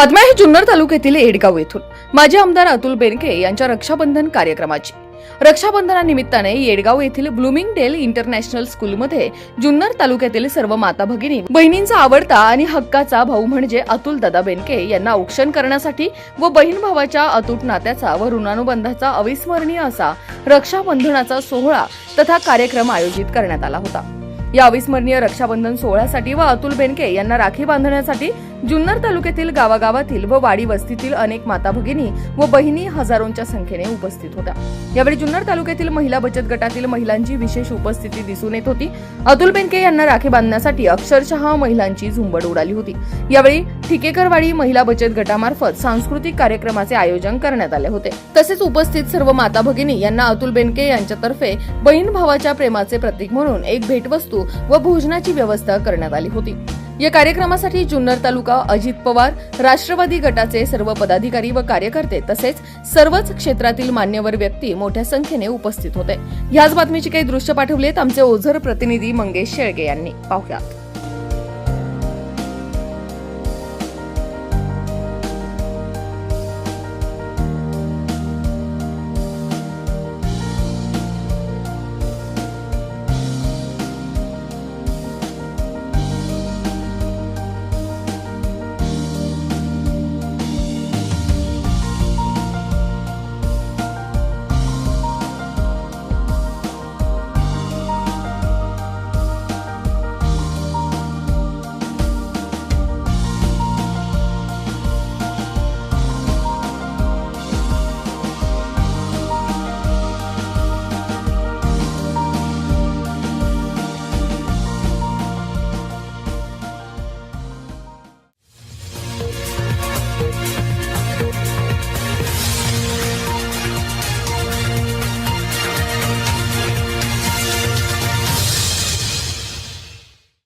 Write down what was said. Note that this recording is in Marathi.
बातम्या आहे जुन्नर तालुक्यातील एडगाव येथून. माजी आमदार अतुल बेनके यांच्या रक्षाबंधन कार्यक्रमाची. रक्षाबंधनानिमित्ताने येडगाव येथील ब्लूमिंगडेल इंटरनॅशनल स्कूलमध्ये जुन्नर तालुक्यातील सर्व माता भगिनी बहिणींचा आवडता आणि हक्काचा भाऊ म्हणजे अतुल दादा बेनके यांना औक्षण करण्यासाठी व बहीण भावाच्या अतूट नात्याचा व ऋणानुबंधाचा अविस्मरणीय असा रक्षाबंधनाचा सोहळा तथा कार्यक्रम आयोजित करण्यात आला होता. या अविस्मरणीय रक्षाबंधन सोहळ्यासाठी व अतुल बेनके यांना राखी बांधण्यासाठी जुन्नर तालुक्यातील गावागावातील व वाडी वस्तीतील अनेक माता भगिनी व बहिणी हजारोंच्या संख्येने उपस्थित होत्या. यावेळी जुन्नर तालुक्यातील महिला बचत गटातील महिलांची विशेष उपस्थिती दिसून येत होती. अतुल बेनके यांना राखी बांधण्यासाठी अक्षरशः महिलांची झुंबड उडाली होती. यावेळी ठिकेकरवाडी महिला बचत गटामार्फत सांस्कृतिक कार्यक्रमाचे आयोजन करण्यात आले होते. तसेच उपस्थित सर्व माता भगिनी यांना अतुल बेनके यांच्यातर्फे बहीण भावाच्या प्रेमाचे प्रतीक म्हणून एक भेटवस्तू व भोजनाची व्यवस्था करण्यात आली होती. या कार्यक्रमासाठी जुन्नर तालुका अजित पवार राष्ट्रवादी गटाचे सर्व पदाधिकारी व कार्यकर्ते तसेच सर्वच क्षेत्रातील मान्यवर व्यक्ती मोठ्या संख्येने उपस्थित होते. ह्याच बातमीचे काही दृश्य पाठवलेत आमचे ओझर प्रतिनिधी मंगेश शेळगे यांनी. पाहुयात.